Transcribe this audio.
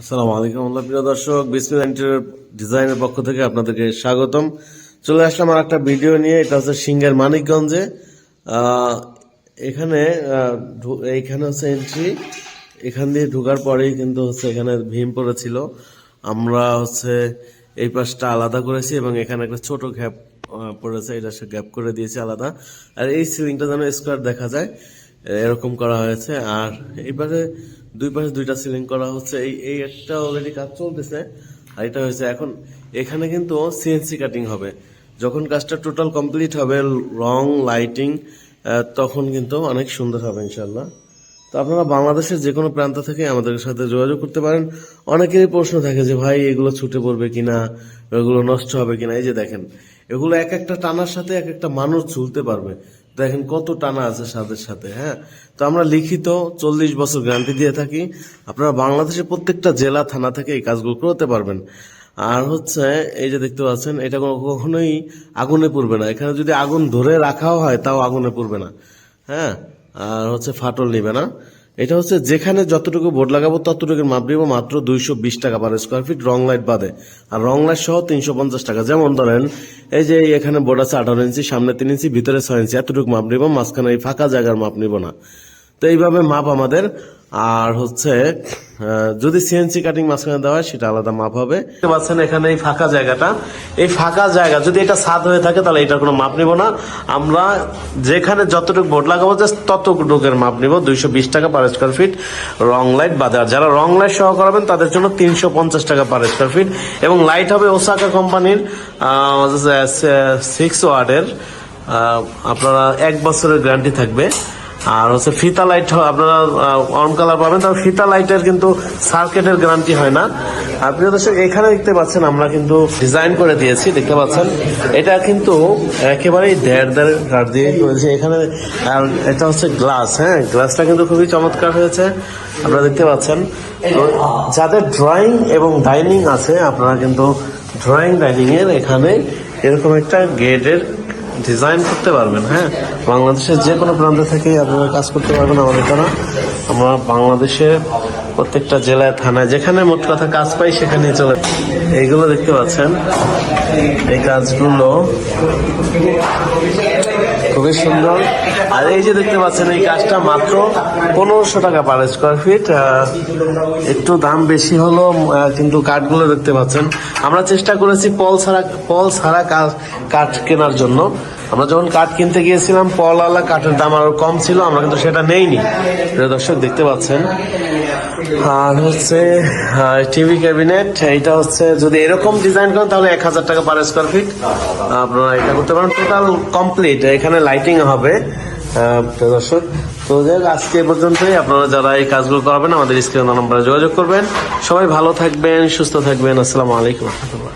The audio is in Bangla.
আসসালামু আলাইকুম আল্লাহ প্রিয় দর্শক বিসমিল ইন্টেরিয়র ডিজাইনের পক্ষ থেকে আপনাদেরকে স্বাগতম। চলে আসলাম আর একটা ভিডিও নিয়ে, এটা হচ্ছে সিঙ্গার মানিকগঞ্জে। এখানে এইখানে হচ্ছে এন্ট্রি এখান দিয়ে ঢোকার পরেই কিন্তু হচ্ছে এখানে ভীম পড়েছিল। আমরা হচ্ছে এই পাশটা আলাদা করেছি এবং এখানে একটা ছোট গ্যাপ পড়েছে। এটা গ্যাপ করে দিয়েছি আলাদা। আর এই সিলিংটা যেন স্কোয়ার দেখা যায়। এরকম করা হয়েছে। আর এইবারে দুই পাশে দুইটা সিলিং করা হচ্ছে। এই এই একটা অলরেডি কাজ চলতেছে। আর এটা হয়েছে এখন, এখানে কিন্তু সিএনসি কাটিং হবে। যখন কাজটা টোটাল কমপ্লিট হবে, রং লাইটিং তখন কিন্তু অনেক সুন্দর হবে ইনশাল্লাহ তো আপনারা বাংলাদেশের যে কোনো প্রান্ত থেকে আমাদের সাথে যোগাযোগ করতে পারেন। অনেকেরই প্রশ্ন থাকে যে, ভাই, এগুলো ছুটে পড়বে কিনা? এগুলো নষ্ট হবে কিনা? এই যে দেখেন, এগুলো এক একটা টানার সাথে এক একটা মানুষ ঝুলতে পারবে। দেখেন কত টানা আছে সাথে সাথে হ্যাঁ? তো আমরা লিখিত চল্লিশ বছর গ্যারান্টি দিয়ে থাকি। আপনারা বাংলাদেশের প্রত্যেকটা জেলা, থানা থেকে এই কাজগুলো করতে পারবেন। আর হচ্ছে, এই যে দেখতে পাচ্ছেন, এটা কখনোই আগুনে পুড়বে না। এখানে যদি আগুন ধরে রাখাও হয়, তাও আগুনে পুড়বে না। হ্যাঁ? আর হচ্ছে ফাটল নিবে না। এটা হচ্ছে যেখানে যতটুকু বোর্ড লাগাবো ততটুকু মাপ দিব মাত্র দুইশো বিশ টাকা পার স্কোয়ার ফিট রং লাইট বাদে। আর রং লাইট সহ তিনশো পঞ্চাশ টাকা। যেমন ধরেন, এই যে এখানে বোর্ড আছে আঠারো ইঞ্চি, সামনে তিন ইঞ্চি, ভিতরে ছয় ইঞ্চি, এতটুকু মাপ নিব, মাঝখানে এই ফাঁকা জায়গার মাপ নিব না। তো এইভাবে মাপ আমাদের। আর হচ্ছে যদি সিএনসি কাটিং মাঝখানে দেওয়া হয়, সেটা আলাদা মাপ হবে। দেখতে পাচ্ছেন এখানে এই ফাঁকা জায়গাটা। এই ফাঁকা জায়গা, যদি এটা সাদ হয়ে থাকে, তাহলে এটার কোনো মাপ নিব না। আমরা যেখানে যতটুকু বোর্ড লাগাবো, জাস্ট ততটুকুর মাপ নিব। দুইশো বিশ টাকা পার স্কোয়ার ফিট রং লাইট বাদে। যারা রং লাইট সহ করাবেন, তাদের জন্য তিনশো পঞ্চাশ টাকা পার স্কোয়ার ফিট এবং লাইট হবে ওসাকা কোম্পানির সিক্স ওয়ার্ডের আপনারা এক বছরের গ্যারান্টি থাকবে। আর হচ্ছে ফিতা লাইট আপনারা অন কালার পাবেন, তবে ফিতা লাইটের কিন্তু সার্কিটের গ্যারান্টি হয় না। আপনি এখানে দেখতে পাচ্ছেন, আমরা কিন্তু ডিজাইন করে দিয়েছি, দেখতে পাচ্ছেন। এটা কিন্তু একেবারেই দেড় দেড় কাঠ দিয়ে করেছি। এখানে, আর এটা হচ্ছে গ্লাস হ্যাঁ? গ্লাসটা কিন্তু খুবই চমৎকার হয়েছে, আপনারা দেখতে পাচ্ছেন। যাদের ড্রয়িং এবং ডাইনিং আছে, আপনারা কিন্তু ড্রয়িং ডাইনিং এর এখানে এরকম একটা গেটের ডিজাইন করতে পারবেন হ্যাঁ? বাংলাদেশের যে কোনো প্রান্ত থেকে আপনারা কাজ করতে পারবেন আমাদের দ্বারা। আমরা বাংলাদেশে প্রত্যেকটা জেলায়, থানায়, যেখানে মোট কথা কাজ পাই সেখানে চলে। এইগুলো দেখতে পাচ্ছেন। এই কাজগুলো খুবই সুন্দর। আর এই যে দেখতে পাচ্ছেন, এই কাজটা মাত্র পনেরোশো টাকা পার স্কোয়ার ফিট একটু দাম বেশি হলো কিন্তু কাঠগুলো দেখতে পাচ্ছেন। আমরা চেষ্টা করেছি পল ছাড়া পল ছাড়া কাঠ- কেনার জন্য। আমরা যখন কাঠ কিনতে গিয়েছিলাম পলওয়ালা কাঠের দাম আরও কম ছিল, আমরা কিন্তু সেটা নেইনি। দর্শক, দেখতে পাচ্ছেন। আর হচ্ছে টিভি ক্যাবিনেট, এইটা হচ্ছে, যদি এরকম ডিজাইন করেন, তাহলে এক হাজার টাকা পার স্কোয়ার ফিট আপনারা এটা করতে পারেন। টোটাল কমপ্লিট এখানে লাইটিং হবে। দর্শক, তো যাই আজকে এ পর্যন্তই। আপনারা যারা এই কাজগুলো করাবেন, আমাদের স্ক্রিন নাম্বারে যোগাযোগ করবেন। সবাই ভালো থাকবেন, সুস্থ থাকবেন। আসসালামু আলাইকুম। রহমতুল্লাহ